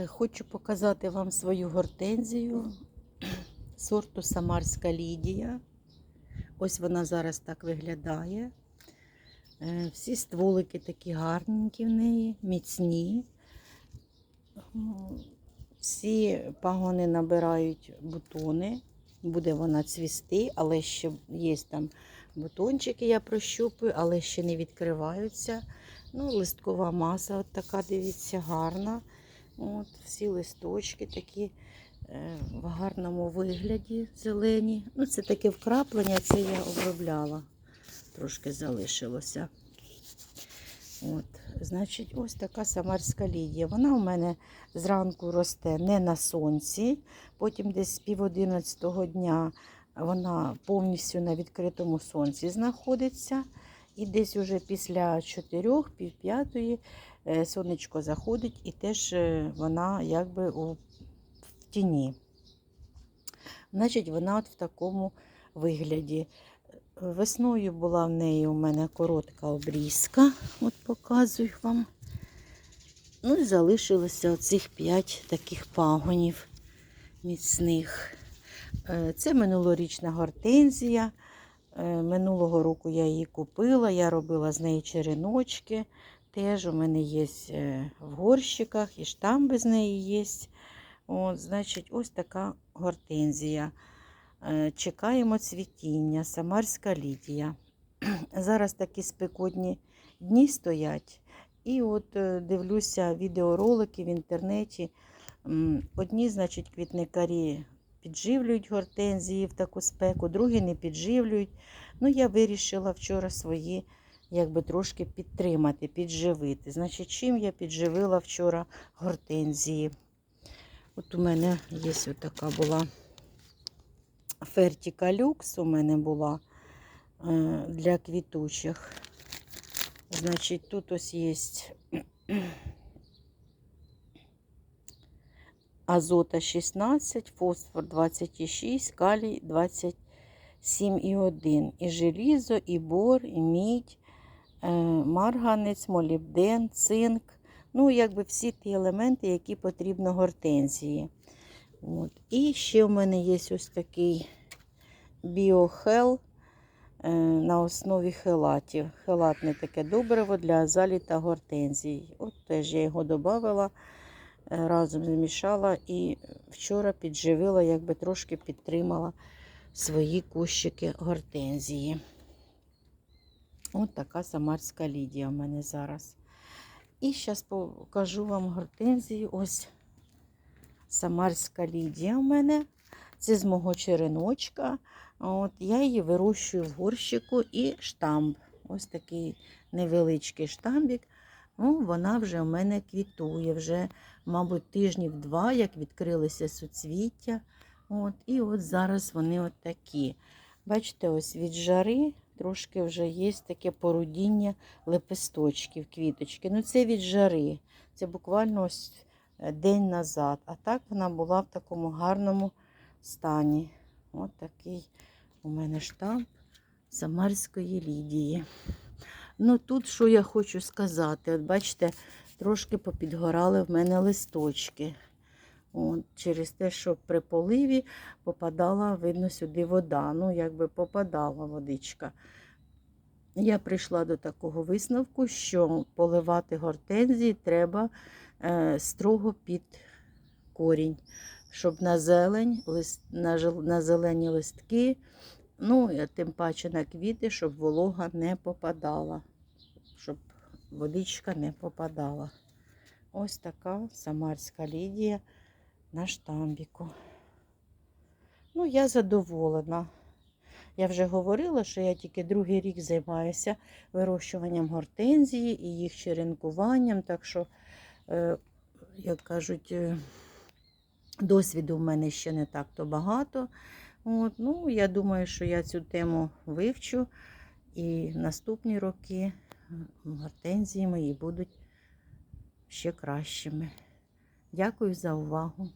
Е, Хочу показати вам свою гортензію сорту Самарська Лідія. Ось вона зараз так виглядає. Е, Всі стволики такі гарненькі в неї, міцні. Всі пагони набирають бутони. Буде вона цвісти, але ще є там бутончики, я прощупую, але ще не відкриваються. Ну, листкова маса от така, дивіться, гарна. От, всі листочки такі е, в гарному вигляді зелені. Ну, це таке вкраплення, це я обробляла. Трошки залишилося. От, значить, ось така самарська лідія. Вона у мене зранку росте не на сонці, потім десь з пів одинадцятого дня вона повністю на відкритому сонці знаходиться. І десь уже після 4 пів е, сонечко заходить, і теж е, вона якби в тіні. Значить, вона от в такому вигляді. Весною була в неї у мене коротка обрізка, от показую вам. Ну і залишилося оцих 5 таких пагонів міцних. Е, Це минулорічна гортензія. Е, Минулого року я її купила, я робила з неї череночки. Теж у мене є е, в горщиках, і штамби з неї є. От, значить, ось така гортензія. Е, Чекаємо цвітіння, Самарська Лідія. Зараз такі спекотні дні стоять. І от дивлюся відеоролики в інтернеті. Одні, значить, квітникарі підживлюють гортензії в таку спеку, другі не підживлюють. Ну, я вирішила вчора свої якби трошки підтримати, підживити. Значить, чим я підживила вчора гортензії? От у мене є ось така була фертіка люкс, у мене була е, для квітучих. Значить, тут ось є азота 16, фосфор 26, калій 27,1. І желізо, і бор, і мідь, е, марганець, молібден, цинк. Ну, якби всі ті елементи, які потрібно гортензії. От. І ще в мене є ось такий біохел е, на основі хелатів. Хелатне таке добриво для азалій та гортензій. От теж я його додавала, разом змішала і вчора підживила, якби трошки підтримала свої кущики гортензії. От така самарська лідія в мене зараз. І зараз покажу вам гортензію. Ось самарська лідія у мене. Це з мого череночка. От, Я її вирощую в горщику і штамб. Ось такий невеличкий штамбік. Ну, Вона вже у мене квітує. Вже, мабуть, тижнів два, як відкрилися суцвіття. От, І от зараз вони от такі. Бачите, ось від жари трошки вже є таке порудіння лепесточків, квіточки. Ну, це від жари. Це буквально ось е, день назад. А так вона була в такому гарному стані. Ось такий у мене штамп Самарської Лідії. Ну тут що я хочу сказати, от бачите, трошки попідгорали в мене листочки. От, через те, що при поливі попадала, видно, сюди вода. Ну, якби попадала водичка. Я прийшла до такого висновку, що поливати гортензії треба е, строго під корінь, щоб на зелень, лист, на, на зелені листки, ну, і тим паче на квіти, щоб волога не попадала, щоб водичка не попадала. Ось така самарська лідія на штамбіку. Ну, я задоволена. Я вже говорила, що я тільки другий рік займаюся вирощуванням гортензії і їх черенкуванням. Так що, е, як кажуть, е, досвіду в мене ще не так-то багато. От, ну, я думаю, що я цю тему вивчу, і наступні роки м, гортензії мої будуть ще кращими. Дякую за увагу.